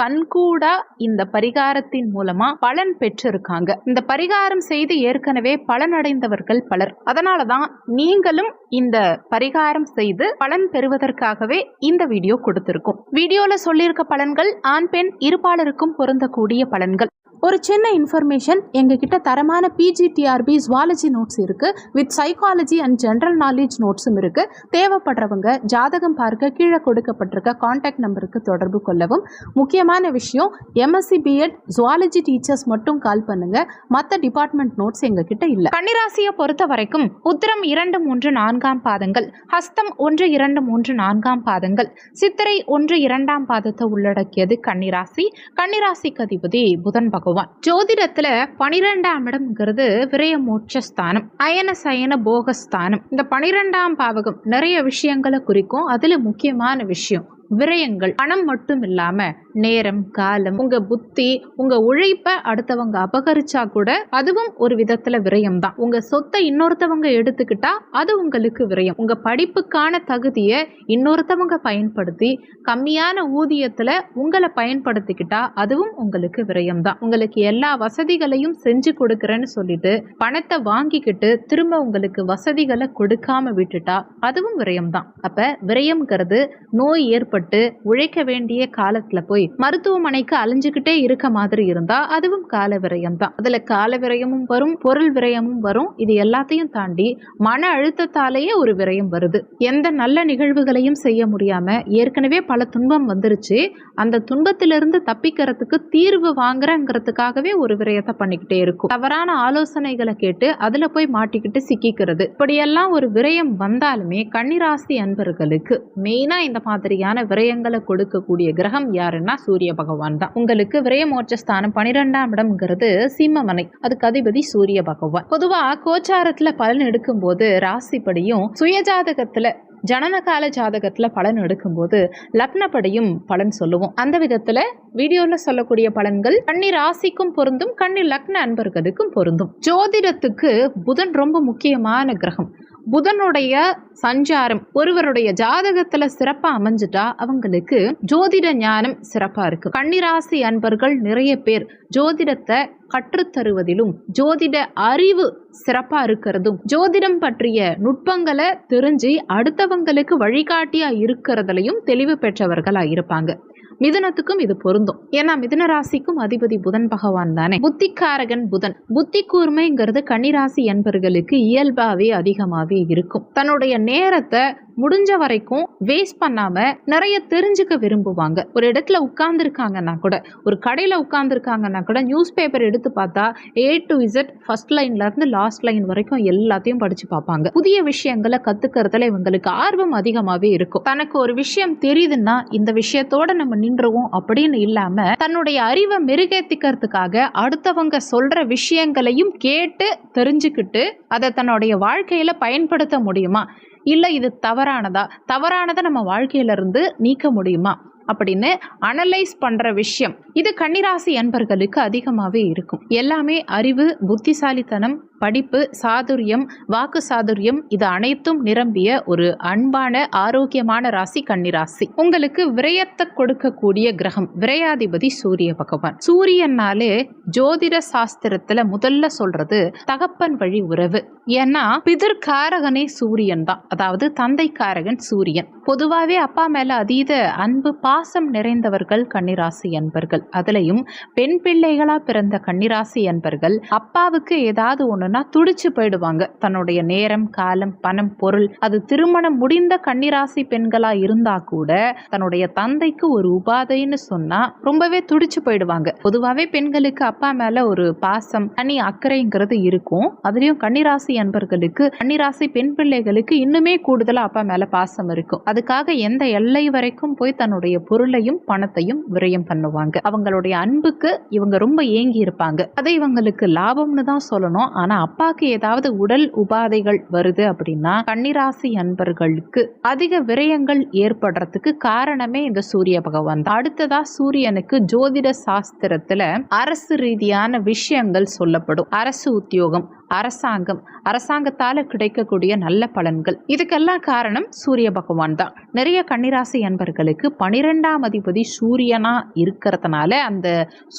கண்கூடா இந்த பரிகாரத்தின் மூலமா பலன் பெற்றிருக்காங்க. இந்த பரிகாரம் செய்து ஏற்கனவே பலனடைந்தவர்கள் பலர். அதனாலதான் நீங்களும் இந்த பரிகாரம் செய்து பலன் பெறுவதற்காகவே இந்த வீடியோ கொடுத்திருக்கோம். வீடியோல சொல்லியிருக்க பலன்கள் ஆண் பெண் இருபாலருக்கும் பொருந்தக்கூடிய பலன்கள். ஒரு சின்ன இன்ஃபர்மேஷன் எங்ககிட்ட தரமான பிஜிடிஆர்பி ஜுவாலஜி நோட்ஸ் இருக்குது with psychology and general knowledge நோட்ஸும் இருக்கு. தேவைப்படுறவங்க ஜாதகம் பார்க்க கீழே கொடுக்கப்பட்டிருக்க காண்டாக்ட் நம்பருக்கு தொடர்பு கொள்ளவும். முக்கியமான விஷயம் எம்எஸ்சி பிஎட் ஜுவாலஜி டீச்சர்ஸ் மட்டும் கால் பண்ணுங்க. மற்ற டிபார்ட்மெண்ட் நோட்ஸ் எங்ககிட்ட இல்லை. கன்னிராசியை பொறுத்த வரைக்கும் உத்திரம் இரண்டு மூன்று நான்காம் பாதங்கள். ஹஸ்தம் ஒன்று இரண்டு மூன்று நான்காம் பாதங்கள். சித்திரை ஒன்று இரண்டாம் பாதத்தை உள்ளடக்கியது கன்னிராசி. கன்னிராசிக்கு அதிபதி புதன் பகவான். ஜோதிடத்துல பனிரெண்டாம் இடம்ங்கிறது விரய மோட்சஸ்தானம் அயன சயன போகஸ்தானம். இந்த பனிரெண்டாம் பாவகம் நிறைய விஷயங்களை குறிக்கும். அதுல முக்கியமான விஷயம் விரயங்கள். பணம் மட்டும் இல்லாம நேரம் காலம் உங்க புத்தி உங்க உழைப்ப அடுத்தவங்க அபகரிச்சா கூட அதுவும் ஒரு விதத்துல விரயம் தான் உங்க சொத்தை இன்னொருத்தவங்க எடுத்துக்கிட்டா அது உங்களுக்கு விரயம். உங்க படிப்புக்கான தகுதியை இன்னொருத்தவங்க பயன்படுத்தி கம்மியான ஊதியத்துல உங்களை பயன்படுத்திக்கிட்டா அதுவும் உங்களுக்கு விரயம் தான் உங்களுக்கு எல்லா வசதிகளையும் செஞ்சு கொடுக்கறேன்னு சொல்லிட்டு பணத்தை வாங்கிக்கிட்டு திரும்ப உங்களுக்கு வசதிகளை கொடுக்காம விட்டுட்டா அதுவும் விரயம் தான் அப்ப விரயம்ங்கிறது நோய் ஏற்பட்டு உழைக்க வேண்டிய காலத்துல போய் மருத்துவமனைக்கு அலைஞ்சுக்கிட்டே இருக்க மாதிரி இருந்தா அதுவும் கால விரயம் தான் அதுல கால விரயமும் வரும் பொருள் விரயமும் வரும். இது எல்லாத்தையும் தாண்டி மன அழுத்தத்தாலேயே ஒரு விரயம் வருது. எந்த நல்ல நிகழ்வுகளையும் செய்ய முடியாம ஏற்கனவே பல துன்பம் வந்துருச்சு. அந்த துன்பத்திலிருந்து தப்பிக்கிறதுக்கு தீர்வு வாங்குறங்கிறதுக்காகவே ஒரு விரயத்தை பண்ணிக்கிட்டே இருக்கும். தவறான ஆலோசனைகளை கேட்டு அதுல போய் மாட்டிக்கிட்டு சிக்கிக்கிறது. இப்படியெல்லாம் ஒரு விரயம் வந்தாலுமே கன்னிராசி அன்பர்களுக்கு மெயினா இந்த மாதிரியான விரயங்களை கொடுக்கக்கூடிய கிரகம் யாருன்னா சூரிய பகவான் தான். உங்களுக்கு விரயமோட்சஸ்தானம் பனிரெண்டாம் இடம்ங்கிறது சிம்மமனை அதுக்கு அதிபதி சூரிய பகவான். பொதுவா கோச்சாரத்துல பலன் எடுக்கும் போது ராசிப்படியும் சுயஜாதகத்துல ஜனனகால ஜாதகத்துல பலன் எடுக்கும்போது லக்னப்படியும் பலன் சொல்லுவோம். அந்த விதத்துல வீடியோல சொல்லக்கூடிய பலன்கள் கன்னி ராசிக்கும் பொருந்தும் கன்னி லக்ன அன்பர்களுக்கும் பொருந்தும். ஜோதிடத்துக்கு புதன் ரொம்ப முக்கியமான கிரகம். புதனுடைய சஞ்சாரம் ஒருவருடைய ஜாதகத்துல சிறப்பா அமைஞ்சிட்டா அவங்களுக்கு ஜோதிட ஞானம் சிறப்பா இருக்கு. கன்னிராசி அன்பர்கள் நிறைய பேர் ஜோதிடத்தை கற்றுத்தருவதிலும் ஜோதிட அறிவு சிறப்பா இருக்கிறதும் ஜோதிடம் பற்றிய நுட்பங்களை தெரிஞ்சு அடுத்தவங்களுக்கு வழிகாட்டியா இருக்கிறதுலையும் தெளிவு பெற்றவர்களா இருப்பாங்க. மிதுனத்துக்கும் இது பொருந்தும். ஏன்னா மிதுன ராசிக்கும் அதிபதி புதன் பகவான் தானே. புத்திக்காரகன் புதன். புத்தி கூர்மைங்கிறது கன்னிராசி என்பர்களுக்கு இயல்பாவே அதிகமாகவே இருக்கும். தன்னுடைய நேரத்தை முடிஞ்ச வரைக்கும் வேஸ்ட் பண்ணாமல் நிறைய தெரிஞ்சுக்க விரும்புவாங்க. ஒரு இடத்துல உட்கார்ந்துருக்காங்கன்னா கூட ஒரு கடையில் உட்கார்ந்துருக்காங்கன்னா கூட நியூஸ் பேப்பர் எடுத்து பார்த்தா ஏ டு இசட் ஃபர்ஸ்ட் லைன்லேருந்து லாஸ்ட் லைன் வரைக்கும் எல்லாத்தையும் படித்து பார்ப்பாங்க. புதிய விஷயங்களை கற்றுக்கிறதுல இவங்களுக்கு ஆர்வம் அதிகமாகவே இருக்கும். தனக்கு ஒரு விஷயம் தெரியுதுன்னா இந்த விஷயத்தோட நம்ம நின்றுவோம் அப்படின்னு இல்லாமல் தன்னுடைய அறிவை மெருகேத்திக்கிறதுக்காக அடுத்தவங்க சொல்கிற விஷயங்களையும் கேட்டு தெரிஞ்சுக்கிட்டு அதை தன்னுடைய வாழ்க்கையில் பயன்படுத்த முடியுமா? இல்லை இது தவறானதா? தவறானதை நம்ம வாழ்க்கையிலிருந்து நீக்க முடியுமா? அப்படின்னு அனலைஸ் பண்ற விஷயம். இது கன்னிராசி அன்பர்களுக்கு அதிகமாகவே இருக்கும். எல்லாமே அறிவு புத்திசாலித்தனம் படிப்பு சாதுரியம் வாக்கு சாதுரியம் இது அனைத்தும் நிரம்பிய ஒரு அன்பான ஆரோக்கியமான ராசி கன்னிராசி உங்களுக்கு விரயத்தை கொடுக்கக்கூடிய கிரகம் விரயாதிபதி சூரிய பகவான். சூரியனாலே ஜோதிட சாஸ்திரத்துல முதல்ல சொல்றது தகப்பன் வழி உறவு. ஏன்னா பிதற்காரகனே சூரியன் தான். அதாவது தந்தைக்காரகன் சூரியன். பொதுவாகவே அப்பா மேல அதீத அன்பு பாசம் நிறைந்தவர்கள் கன்னிராசி என்பர்கள். அதுலயும் பெண் பிள்ளைகளா பிறந்த கன்னிராசி என்பர்கள். அப்பாவுக்கு ஏதாவது ஒண்ணுன்னா பார்த்தாங்கன்னா துடிச்சு போயிடுவாங்க. தன்னுடைய நேரம் காலம் பணம் பொருள் அது திருமணம் முடிந்த கன்னிராசி பெண்களா இருந்தா கூட தன்னுடைய தந்தைக்கு ஒரு உபாதைன்னு சொன்னா ரொம்பவே துடிச்சு போயிடுவாங்க. பொதுவாகவே பெண்களுக்கு அப்பா மேல ஒரு பாசம் தனி அக்கறைங்கிறது இருக்கும். அதுலயும் கன்னிராசி அன்பர்களுக்கு கன்னிராசி பெண் பிள்ளைகளுக்கு இன்னுமே கூடுதலா அப்பா மேல பாசம் இருக்கும். அதுக்காக எந்த எல்லை வரைக்கும் போய் தன்னுடைய பொருளையும் பணத்தையும் விரயம் பண்ணுவாங்க. அவங்களுடைய அன்புக்கு இவங்க ரொம்ப ஏங்கி இருப்பாங்க. அதை இவங்களுக்கு லாபம்னு தான் சொல்லணும். ஆனா அப்பாக்கு ஏதாவது உடல் உபாதைகள் வருது அப்படின்னா கன்னிராசி அன்பர்களுக்கு அதிக விரயங்கள் ஏற்படுறதுக்கு காரணமே இந்த சூரிய பகவான் தான். அடுத்ததா சூரியனுக்கு ஜோதிட சாஸ்திரத்துல அரசு ரீதியான விஷயங்கள் சொல்லப்படும். அரசு உத்தியோகம் அரசாங்கம் அரசாங்கத்தால கிடைக்கக்கூடிய நல்ல பலன்கள். இதுக்கெல்லாம் காரணம் சூரிய பகவான் தான். நிறைய கன்னிராசி அன்பர்களுக்கு பனிரெண்டாம் அதிபதி சூரியனா இருக்கிறதுனால அந்த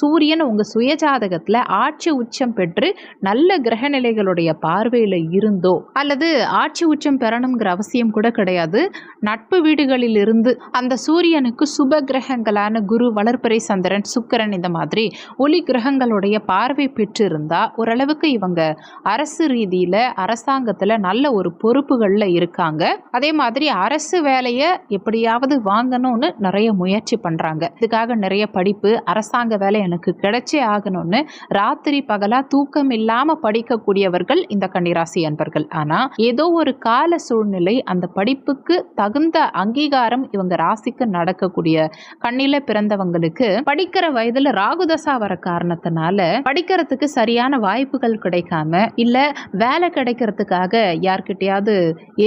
சூரியன் உங்க சுயஜாதகத்துல ஆட்சி உச்சம் பெற்று நல்ல கிரக நிலைகளுடைய பார்வையில இருந்தோ அல்லது ஆட்சி உச்சம் பெறணுங்கிற அவசியம் கூட கிடையாது. நட்பு வீடுகளில் இருந்து அந்த சூரியனுக்கு சுப கிரகங்களான குரு வளர்ப்பறை சந்திரன் சுக்கிரன் இந்த மாதிரி ஒளி கிரகங்களுடைய பார்வை பெற்றிருந்தா ஓரளவுக்கு இவங்க அரசு ரீதியில் அரசாங்கத்தில் நல்ல ஒரு பொறுப்புகளில் இருக்காங்க. அதே மாதிரி அரசு வேலையை எப்படியாவது வாங்கணும்னு நிறைய முயற்சி பண்ணுறாங்க இதுக்காக நிறைய படிப்பு அரசாங்க வேலை எனக்கு கிடைச்சே ஆகணும்னு ராத்திரி பகலாக தூக்கம் இல்லாமல் படிக்கக்கூடியவர்கள் இந்த கன்னிராசி அன்பர்கள். ஆனால் ஏதோ ஒரு கால சூழ்நிலை அந்த படிப்புக்கு தகுந்த அங்கீகாரம் இவங்க ராசிக்கு நடக்கக்கூடிய கண்ணில பிறந்தவங்களுக்கு படிக்கிற வயதுல ராகுதசா வர காரணத்தினால படிக்கிறதுக்கு சரியான வாய்ப்புகள் கிடைக்காம இல்லை வேலை கிடைக்கிறதுக்காக யார்கிட்டையாவது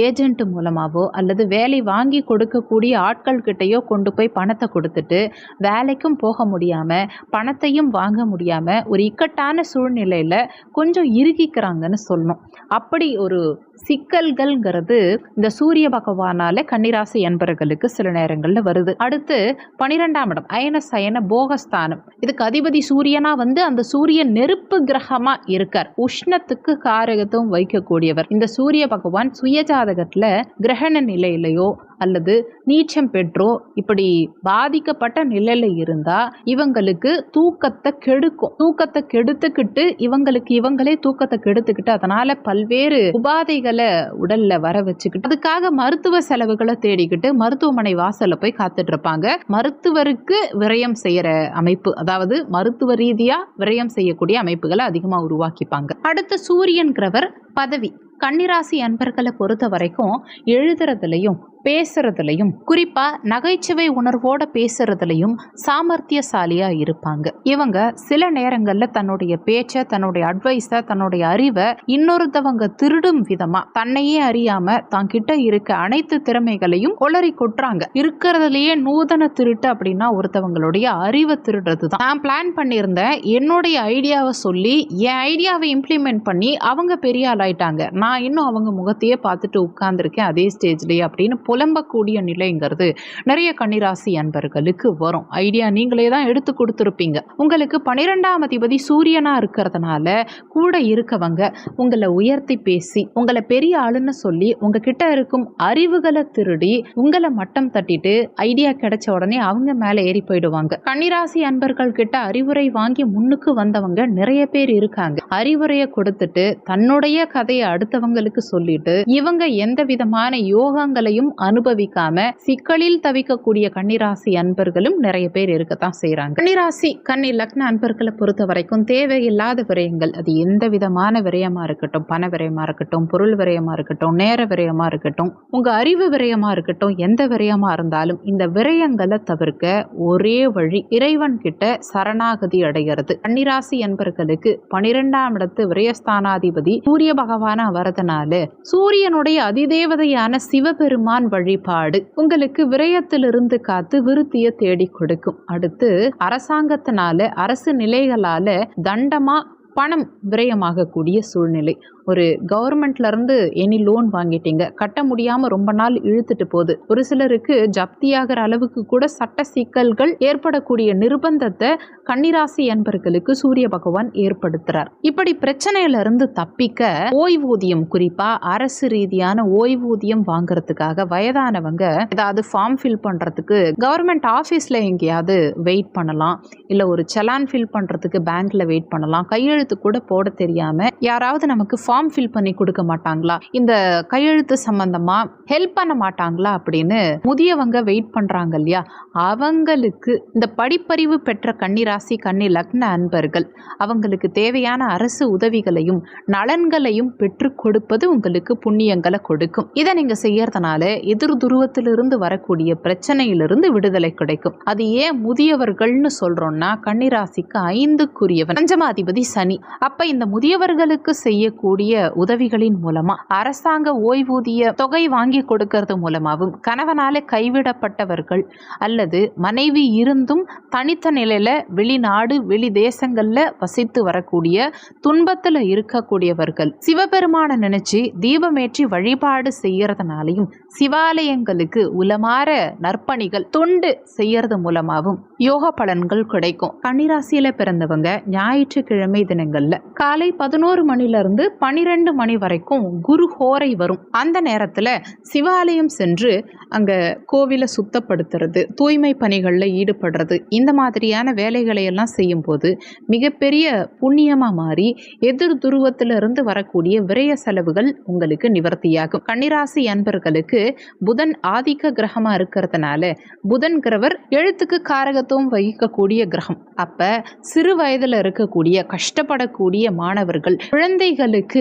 ஏஜென்ட் மூலமாகவோ அல்லது வேலை வாங்கி கொடுக்கக்கூடிய ஆட்கள் கிட்டேயோ கொண்டு போய் பணத்தை கொடுத்துட்டு வேலைக்கும் போக முடியாமல் பணத்தையும் வாங்க முடியாமல் ஒரு இக்கட்டான சூழ்நிலையில் கொஞ்சம் இறுகிக்கிறாங்கன்னு சொல்லணும். அப்படி ஒரு சிக்கல்கள்ங்கிறது இந்த சூரிய பகவானால கன்னிராசி என்பர்களுக்கு சில நேரங்களில் வருது. அடுத்து பனிரெண்டாம் இடம் அயன சயன போகஸ்தானம். இதுக்கு அதிபதி சூரியனா வந்து அந்த சூரியன் நெருப்பு கிரகமா இருக்கார். உஷ்ணத்துக்கு காரகத்தும் வைக்கக்கூடியவர் இந்த சூரிய பகவான் சுயஜாதகத்துல கிரகண நிலையிலையோ அல்லது நீச்சம் பெற்றோ இப்படி பாதிக்கப்பட்ட நிலையில இருந்தா இவங்களுக்கு தூக்கத்தை கெடுக்கும். தூக்கத்தை கெடுத்துக்கிட்டு இவங்களுக்கு இவங்களே தூக்கத்தை கெடுத்துக்கிட்டு அதனால பல்வேறு உபாதைகளை உடல்ல வர வச்சுக்கிட்டு அதுக்காக மருத்துவ செலவுகளை தேடிக்கிட்டு மருத்துவமனை வாசல்ல போய் காத்துட்டு இருப்பாங்க மருத்துவருக்கு விரயம் செய்யற அமைப்பு அதாவது மருத்துவ ரீதியா விரயம் செய்யக்கூடிய அமைப்புகளை அதிகமா உருவாக்கிப்பாங்க. அடுத்து சூரியன்கிறவர் பதவி. கன்னிராசி அன்பர்களை பொறுத்த வரைக்கும் எழுதுறதுலையும் பேசுறதுலையும் குறிப்பா நகைச்சுவை உணர்வோட பேசுறதுலையும் சாமர்த்தியசாலியா இருப்பாங்க. இவங்க சில நேரங்கள்ல தன்னுடைய பேச்சை தன்னுடைய அட்வைஸை தன்னுடைய அறிவை இன்னொருத்தவங்க திருடும் விதமா தன்னையே அறியாம தான் கிட்ட இருக்க அனைத்து திறமைகளையும் உளறி கொட்டுறாங்க. இருக்கிறதுலயே நூதன திருட்டு அப்படின்னா ஒருத்தவங்களுடைய அறிவை திருடுறது தான் நான் பிளான் பண்ணியிருந்தேன். என்னுடைய ஐடியாவை சொல்லி என் ஐடியாவை இம்ப்ளிமெண்ட் பண்ணி அவங்க பெரிய ஆள் ஆயிட்டாங்க நான் இன்னும் அவங்க முகத்தையே பார்த்துட்டு உட்கார்ந்துருக்கேன் அதே ஸ்டேஜ்லயே அப்படின்னு புலம்பக்கூடிய நிலைங்கிறது நிறைய கன்னிராசி அன்பர்களுக்கு வரும். ஐடியா நீங்களே தான் எடுத்து கொடுத்துருப்பீங்க. உங்களுக்கு பன்னிரெண்டாம் அதிபதி சூரியனாக இருக்கிறதுனால கூட இருக்கவங்க உங்களை உயர்த்தி பேசி உங்களை பெரிய ஆளுன்னு சொல்லி உங்ககிட்ட இருக்கும் அறிவுகளை திருடி உங்களை மட்டம் தட்டிட்டு ஐடியா கிடைச்ச உடனே அவங்க மேலே ஏறி போயிடுவாங்க. கன்னிராசி அன்பர்கள் கிட்ட அறிவுரை வாங்கி முன்னுக்கு வந்தவங்க நிறைய பேர் இருக்காங்க. அறிவுரையை கொடுத்துட்டு தன்னுடைய கதையை அடுத்தவங்களுக்கு சொல்லிட்டு இவங்க எந்த விதமான யோகங்களையும் அனுபவிக்காம சிக்கலில் தவிக்கக்கூடிய கன்னிராசி அன்பர்களும் நிறைய பேர் இருக்கத்தான் செய்கிறாங்க கன்னிராசி கன்னி லக்ன அன்பர்களை பொறுத்த வரைக்கும் தேவையில்லாத விரயங்கள். அது எந்த விதமான விரயமா இருக்கட்டும் பண விரயமா இருக்கட்டும் பொருள் விரயமா இருக்கட்டும் நேர விரயமா இருக்கட்டும் உங்க அறிவு விரயமா இருக்கட்டும் எந்த விரயமா இருந்தாலும் இந்த விரயங்களை தவிர்க்க ஒரே வழி இறைவன் கிட்ட சரணாகதி அடைகிறது. கன்னிராசி என்பர்களுக்கு பனிரெண்டாம் இடத்து விரயஸ்தானாதிபதி சூரிய பகவானா வரதுனால சூரியனுடைய அதிதேவதையான சிவபெருமான் வழிபாடு உங்களுக்கு விரயத்திலிருந்து காத்து விருத்தியை தேடி கொடுக்கும். அடுத்து அரசாங்கத்தினால அரசு நிலைகளால தண்டமா பணம் விரயமாகக்கூடிய சூழ்நிலை. ஒரு கவர்மெண்ட்ல இருந்து எனி லோன் வாங்கிட்டீங்க. கட்ட முடியாம ரொம்ப நாள் இழுத்துட்டு போகுது. ஒரு சிலருக்கு ஜப்தியாகிற அளவுக்கு கூட சட்ட சிக்கல்கள் ஏற்படக்கூடிய நிர்பந்தத்தை கன்னிராசி என்பர்களுக்கு சூரிய பகவான் ஏற்படுத்துறார். இப்படி பிரச்சனையில இருந்து தப்பிக்க ஓய்வூதியம் குறிப்பா அரசு ரீதியான ஓய்வூதியம் வாங்குறதுக்காக வயதானவங்க ஏதாவது ஃபார்ம் ஃபில் பண்றதுக்கு கவர்மெண்ட் ஆஃபீஸ்ல எங்கேயாவது வெயிட் பண்ணலாம். இல்ல ஒரு செலான் ஃபில் பண்றதுக்கு பேங்க்ல வெயிட் பண்ணலாம். கையெழுத்து கூட போட தெரியாம யாராவது நமக்கு ஃபார்ம் ஃபில் பண்ணி கொடுக்க மாட்டாங்களா? இந்த கையெழுத்து சம்பந்தமா ஹெல்ப் பண்ண மாட்டாங்களா அப்படின்னு முதியவங்க வெயிட் பண்றாங்க இல்லையா? அவங்களுக்கு இந்த படிப்பறிவு பெற்ற கன்னிராசி கன்னி லக்ன அன்பர்கள் அவங்களுக்கு தேவையான அரசு உதவிகளையும் நலன்களையும் பெற்றுக் கொடுப்பது உங்களுக்கு புண்ணியங்களை கொடுக்கும். இதை நீங்க செய்யறதுனால எதிர் துருவத்திலிருந்து வரக்கூடிய பிரச்சனையிலிருந்து விடுதலை கிடைக்கும். அது ஏன் முதியவர்கள்னு சொல்றோம்னா கன்னிராசிக்கு ஐந்துக்குரியவன். பஞ்சமாதிபதி சனி. அப்ப இந்த முதியவர்களுக்கு செய்யக்கூடிய உதவிகளின் மூலமா அரசாங்க ஓய்வூதிய தொகை வாங்கி கொடுக்கறது மூலமாகவும் கணவனால கைவிடப்பட்டவர்கள் அல்லது மனைவி இருந்தும் தனித்த நிலையில வெளிநாடு வெளி தேசங்கள்ல வசித்து வரக்கூடிய துன்பத்துல இருக்கக்கூடியவர்கள். சிவபெருமான நினைச்சு தீபமேற்றி வழிபாடு செய்யறதுனாலையும் சிவாலயங்களுக்கு உலமாற நற்பணிகள் தொண்டு செய்யறது மூலமாகவும் யோக பலன்கள் கிடைக்கும். கன்னிராசியில பிறந்தவங்க ஞாயிற்றுக்கிழமை தினங்கள்ல காலை பதினோரு மணில இருந்து பனிரெண்டு மணி வரைக்கும் குரு ஹோரை வரும். அந்த நேரத்துல சிவாலயம் சென்று அங்க கோவிலை சுத்தப்படுத்துறது தூய்மை பணிகளில் ஈடுபடுறது இந்த மாதிரியான வேலைகளை எல்லாம் செய்யும்போது மிகப்பெரிய புண்ணியமாக மாறி எதிர் துருவத்திலிருந்து வரக்கூடிய விரய செலவுகள் உங்களுக்கு நிவர்த்தியாகும். கன்னிராசி அன்பர்களுக்கு புதன் ஆதிக்க கிரகமாக இருக்கிறதுனால புதன் கிரவர் எழுத்துக்கு காரகத்துவம் வகிக்கக்கூடிய கிரகம். அப்போ சிறு வயதில் இருக்கக்கூடிய கஷ்டப்படக்கூடிய மாணவர்கள் குழந்தைகளுக்கு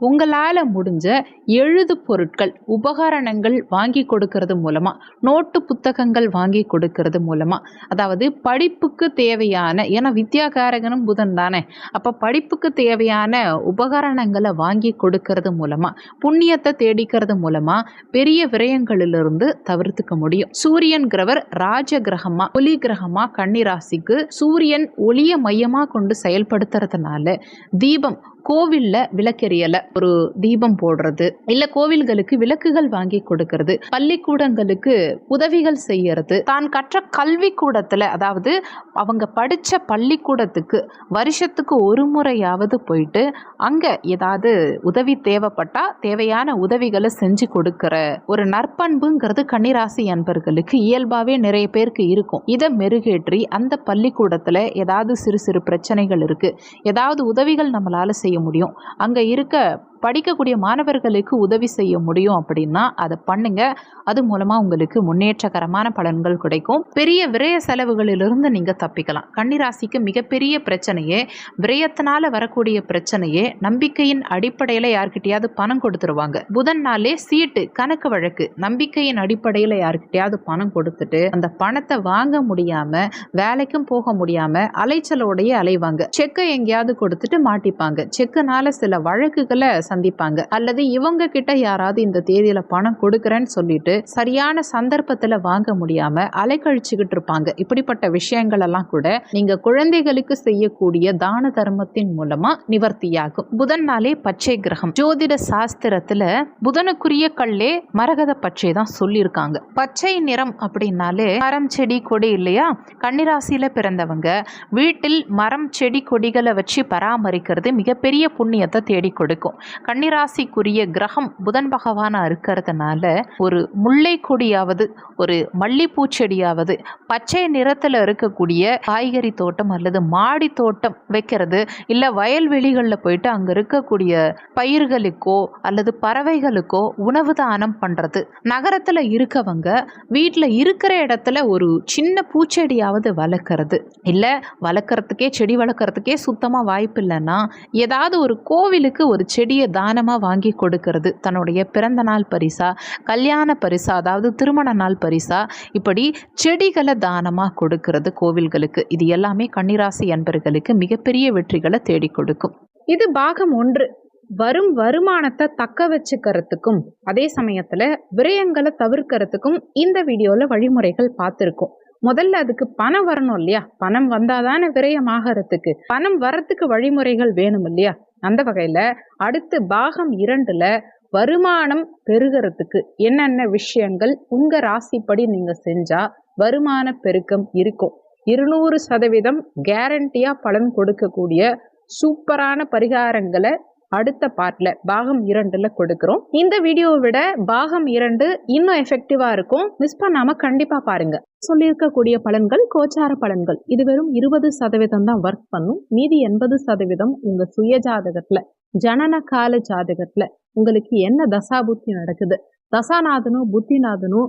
உங்களால் முடிஞ்ச எழுது பொருட்கள் உபகரணங்கள் வாங்கி கொடுக்கறது மூலமாக நோட்டு புத்தகங்கள் வாங்கி கொடுக்கறது மூலமாக அதாவது படிப்புக்கு தேவையான ஏன்னா வித்யாகாரகனும் புதன் தானே அப்போ படிப்புக்கு தேவையான உபகரணங்களை வாங்கி கொடுக்கறது மூலமாக புண்ணியத்தை தேடிக்கிறது மூலமாக பெரிய விரயங்களிலிருந்து தவிர்த்துக்க முடியும். சூரியன்கிறவர் ராஜ கிரகமாக ஒளி கிரகமாக கன்னிராசிக்கு சூரியன் ஒளிய மையமாக கொண்டு செயல்படுத்துறதுனால தீபம் கோவிலில் விளக்கெரியலை ஒரு தீபம் போடுறது இல்லை கோவில்களுக்கு விளக்குகள் வாங்கி கொடுக்கறது பள்ளிக்கூடங்களுக்கு உதவிகள் செய்யறது. தான் கற்ற கல்வி கூடத்தில் அதாவது அவங்க படித்த பள்ளிக்கூடத்துக்கு வருஷத்துக்கு ஒரு முறையாவது போயிட்டு அங்கே ஏதாவது உதவி தேவைப்பட்டா தேவையான உதவிகளை செஞ்சு கொடுக்குற ஒரு நற்பண்புங்கிறது கன்னிராசி அன்பர்களுக்கு இயல்பாகவே நிறைய பேருக்கு இருக்கும். இதை மெருகேற்றி அந்த பள்ளிக்கூடத்தில் ஏதாவது சிறு சிறு பிரச்சனைகள் இருக்குது ஏதாவது உதவிகள் நம்மளால் செய்ய முடியும். அங்கே இருக்க படிக்கக்கூடிய மாணவர்களுக்கு உதவி செய்ய முடியும் அப்படின்னா அதை பண்ணுங்க. அது மூலமாக உங்களுக்கு முன்னேற்றகரமான பலன்கள் கிடைக்கும். பெரிய விரய செலவுகளிலிருந்து நீங்கள் தப்பிக்கலாம். கன்னிராசிக்கு மிகப்பெரிய பிரச்சனையே விரயத்தினால வரக்கூடிய பிரச்சனையே நம்பிக்கையின் அடிப்படையில் யார்கிட்டயாவது பணம் கொடுத்துருவாங்க. புதன் நாளே சீட்டு கணக்கு வழக்கு. நம்பிக்கையின் அடிப்படையில் யார்கிட்டயாவது பணம் கொடுத்துட்டு அந்த பணத்தை வாங்க முடியாம வேலைக்கும் போக முடியாம அலைச்சலோடையே அலைவாங்க. செக்கை எங்கேயாவது கொடுத்துட்டு மாட்டிப்பாங்க. செக்குனால சில வழக்குகளை சந்திப்பாங்க. அல்லது இவங்க கிட்ட யாராவது இந்த தேதியில பணம் கொடுக்குறேன்னு சொல்லிட்டு சரியான சந்தர்ப்பத்துல வாங்க முடியாம அலைக்கழிச்சுக்கிட்டு இருப்பாங்க. இப்படிப்பட்ட விஷயங்கள் எல்லாம் கூட நீங்க குழந்தைகளுக்கு செய்யக்கூடிய தான தர்மத்தின் மூலமா நிவர்த்தியாகும். புதன் நாளே பச்சை கிரகம். ஜோதிட சாஸ்திரத்துல புதனுக்குரிய கல்லே மரகத பச்சை தான் சொல்லியிருக்காங்க. பச்சை நிறம் அப்படின்னாலே மரம் செடி கொடி இல்லையா? கன்னிராசியில பிறந்தவங்க வீட்டில் மரம் செடி கொடிகளை வச்சு பராமரிக்கிறது மிகப்பெரிய புண்ணியத்தை தேடி கொடுக்கும். கன்னிராசிக்குரிய கிரகம் புதன் பகவானா இருக்கிறதுனால ஒரு முல்லை கொடியாவது ஒரு மல்லிப்பூ செடியாவது பச்சை நிறத்தில் இருக்கக்கூடிய காய்கறி தோட்டம் அல்லது மாடி தோட்டம் வைக்கிறது இல்லை வயல்வெளிகளில் போயிட்டு அங்கே இருக்கக்கூடிய பயிர்களுக்கோ அல்லது பறவைகளுக்கோ உணவு தானம் பண்ணுறது நகரத்தில் இருக்கவங்க வீட்டில் இருக்கிற இடத்துல ஒரு சின்ன பூச்செடியாவது வளர்க்குறது. இல்லை வளர்க்குறதுக்கே செடி வளர்க்குறதுக்கே சுத்தமாக வாய்ப்பு இல்லைன்னா ஏதாவது ஒரு கோவிலுக்கு ஒரு செடியை தானமாக வாங்கி கொடுக்கறது? தன்னுடைய பிறந்த நாள் பரிசா கல்யாண பரிசா அதாவது திருமண நாள் பரிசா இப்படி செடிகளை தானமாக கொடுக்கறது கோவில்களுக்கு? இது எல்லாமே கன்னிராசி அன்பர்களுக்கு மிகப்பெரிய வெற்றிகளை தேடி கொடுக்கும். இது பாகம் ஒன்று. வரும் வருமானத்தை தக்க வச்சுக்கிறதுக்கும் அதே சமயத்தில் விரயங்களை தவிர்க்கிறதுக்கும் இந்த வீடியோவில் வழிமுறைகள் பார்த்துருக்கோம். முதல்ல அதுக்கு பணம் வரணும் இல்லையா? பணம் வந்தாதானே விரயமாகறதுக்கு பணம் வரத்துக்கு வழிமுறைகள் வேணும் இல்லையா? அந்த வகையில அடுத்து பாகம் இரண்டுல வருமானம் பெருகிறதுக்கு என்னென்ன விஷயங்கள் உங்க ராசிப்படி நீங்க செஞ்சா வருமான பெருக்கம் இருக்கும். இருநூறு சதவீதம் கேரண்டியா பலன் கொடுக்கக்கூடிய சூப்பரான பரிகாரங்களை அடுத்த பார்ட்ல பாகம் இரண்டுல கொடுக்குறோம். இந்த வீடியோவை விட பாகம் இரண்டு இன்னும் எஃபெக்டிவா இருக்கும். மிஸ் பண்ணாம கண்டிப்பா பாருங்க. சொல்லியிருக்கக்கூடிய பலன்கள் கோச்சார பலன்கள். இது வெறும் இருபது சதவீதம் தான் ஒர்க் பண்ணும். மீதி எண்பது சதவீதம் உங்க சுய ஜாதகத்துல ஜனன கால ஜாதகத்துல உங்களுக்கு என்ன தசா புத்தி நடக்குது? தசாநாதனும் புத்திநாதனும்